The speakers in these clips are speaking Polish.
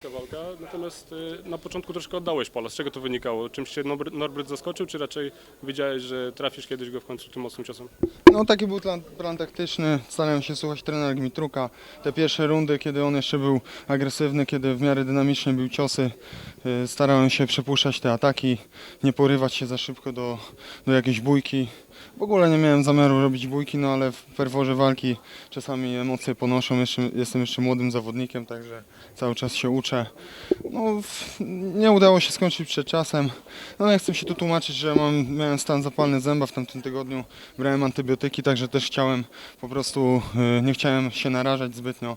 Ta walka, natomiast y, na początku troszkę oddałeś pola. Z czego to wynikało? Czymś cię Norbert, zaskoczył, czy raczej wiedziałeś, że trafisz kiedyś go w końcu tym mocnym ciosem? No taki był plan, plan taktyczny, starałem się słuchać trenera Gmitruka. Te pierwsze rundy, kiedy on jeszcze był agresywny, kiedy w miarę dynamicznie bił ciosy, y, starałem się przepuszczać te ataki, nie porywać się za szybko do, do jakiejś bójki. W ogóle nie miałem zamiaru robić bójki, no ale w ferworze walki czasami emocje ponoszą. Jeszcze, jestem jeszcze młodym zawodnikiem, także cały czas się uczę. No, nie udało się skończyć przed czasem. No nie chcę się tu tłumaczyć, że mam, miałem stan zapalny zęba w tamtym tygodniu. Brałem antybiotyki, także też chciałem po prostu, y, nie chciałem się narażać zbytnio,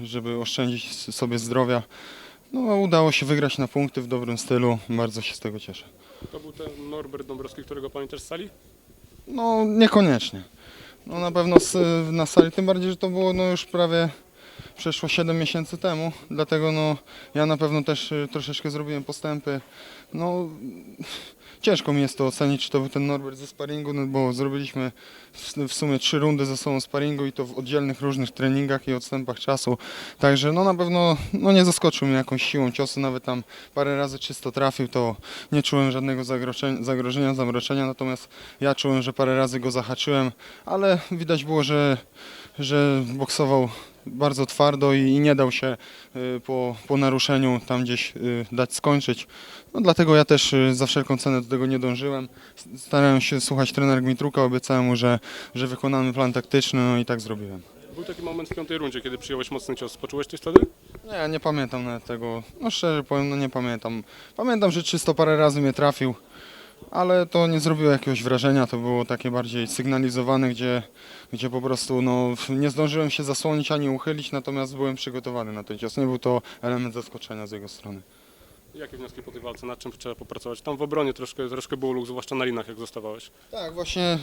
y, żeby oszczędzić sobie zdrowia. No a udało się wygrać na punkty w dobrym stylu, bardzo się z tego cieszę. To był ten Norbert Dąbrowski, którego pamiętasz z sali? No niekoniecznie. No na pewno z, na sali, tym bardziej, że to było no, już prawie przeszło 7 miesięcy temu, dlatego no ja na pewno też y, troszeczkę zrobiłem postępy. No ciężko mi jest to ocenić, czy to był ten Norbert ze sparingu, no, bo zrobiliśmy w, sumie trzy rundy ze sobą sparingu i to w oddzielnych różnych treningach i odstępach czasu. Także no na pewno no, nie zaskoczył mnie jakąś siłą ciosu, nawet tam parę razy czysto trafił, to nie czułem żadnego zagrożenia, zagrożenia zamroczenia, natomiast ja czułem, że parę razy go zahaczyłem, ale widać było, że, że boksował bardzo twardo i, nie dał się y, po, po naruszeniu tam gdzieś y, dać skończyć. No, dlatego ja też y, za wszelką cenę do tego nie dążyłem. Starałem się słuchać trenera Gmitruka, obiecałem mu, że, że wykonamy plan taktyczny, no i tak zrobiłem. Był taki moment w piątej rundzie, kiedy przyjąłeś mocny cios. Poczułeś coś wtedy? Nie, nie pamiętam nawet tego. No szczerze powiem, no nie pamiętam. Pamiętam, że czysto parę razy mnie trafił, ale to nie zrobiło jakiegoś wrażenia. To było takie bardziej sygnalizowane, gdzie, gdzie po prostu no, nie zdążyłem się zasłonić ani uchylić, natomiast byłem przygotowany na ten cios. Nie był to element zaskoczenia z jego strony. Jakie wnioski po tej walce? Nad czym trzeba popracować? Tam w obronie troszkę, troszkę było luk, zwłaszcza na linach, jak zostawałeś. Tak, właśnie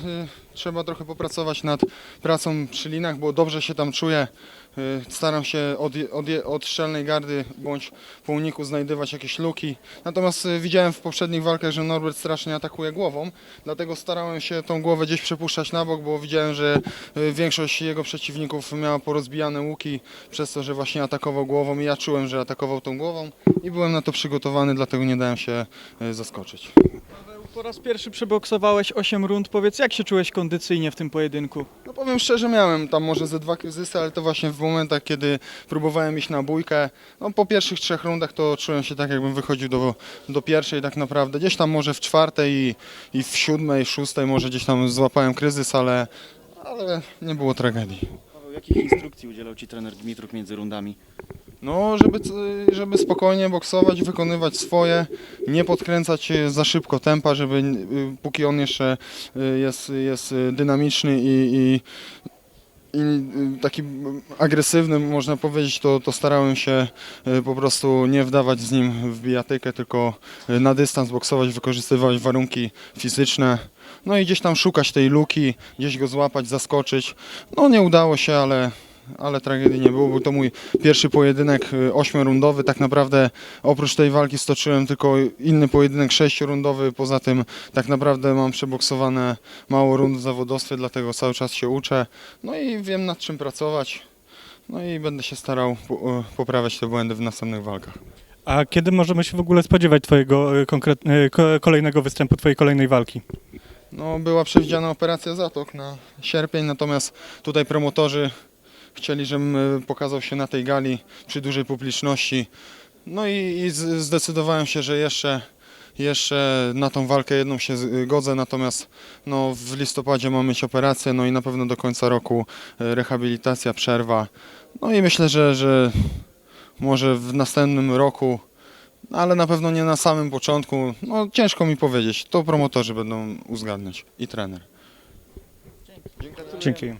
y, trzeba trochę popracować nad pracą przy linach, bo dobrze się tam czuję. Y, staram się od, od, od szczelnej gardy bądź półniku znajdywać jakieś luki. Natomiast y, widziałem w poprzednich walkach, że Norbert strasznie atakuje głową, dlatego starałem się tą głowę gdzieś przepuszczać na bok, bo widziałem, że y, większość jego przeciwników miała porozbijane łuki przez to, że właśnie atakował głową i ja czułem, że atakował tą głową i byłem na to przygotowany, dlatego nie dałem się y, zaskoczyć. Po raz pierwszy przeboksowałeś 8 rund. Powiedz, jak się czułeś kondycyjnie w tym pojedynku? No powiem szczerze, miałem tam może ze dwa kryzysy, ale to właśnie w momentach, kiedy próbowałem iść na bójkę. No po pierwszych trzech rundach to czułem się tak, jakbym wychodził do, do pierwszej tak naprawdę. Gdzieś tam może w czwartej i, i w siódmej, szóstej może gdzieś tam złapałem kryzys, ale, ale nie było tragedii. Paweł, jakich instrukcji udzielał Ci trener Dmitruk między rundami? No, żeby, żeby spokojnie boksować, wykonywać swoje, nie podkręcać za szybko tempa, żeby y, póki on jeszcze y, jest, jest y, dynamiczny i, i, i taki agresywny, można powiedzieć, to, to starałem się po prostu nie wdawać z nim w bijatykę, tylko na dystans boksować, wykorzystywać warunki fizyczne. No i gdzieś tam szukać tej luki, gdzieś go złapać, zaskoczyć. No nie udało się, ale, ale tragedii nie było. Był to mój pierwszy pojedynek y, ośmiorundowy. Tak naprawdę oprócz tej walki stoczyłem tylko inny pojedynek sześciorundowy. Poza tym tak naprawdę mam przeboksowane mało rund w zawodowstwie, dlatego cały czas się uczę. No i wiem nad czym pracować. No i będę się starał y, poprawiać te błędy w następnych walkach. A kiedy możemy się w ogóle spodziewać Twojego y, kolejnego występu, Twojej kolejnej walki? No, była przewidziana operacja Zatok na sierpień, natomiast tutaj promotorzy chcieli, żebym y, pokazał się na tej gali przy dużej publiczności. No i, i zdecydowałem się, że jeszcze, jeszcze na tą walkę jedną się zgodzę, natomiast no, w listopadzie mam mieć operację, no i na pewno do końca roku y, rehabilitacja, przerwa. No i myślę, że, że może w następnym roku, ale na pewno nie na samym początku. No ciężko mi powiedzieć, to promotorzy będą uzgadniać i trener. Dzięki.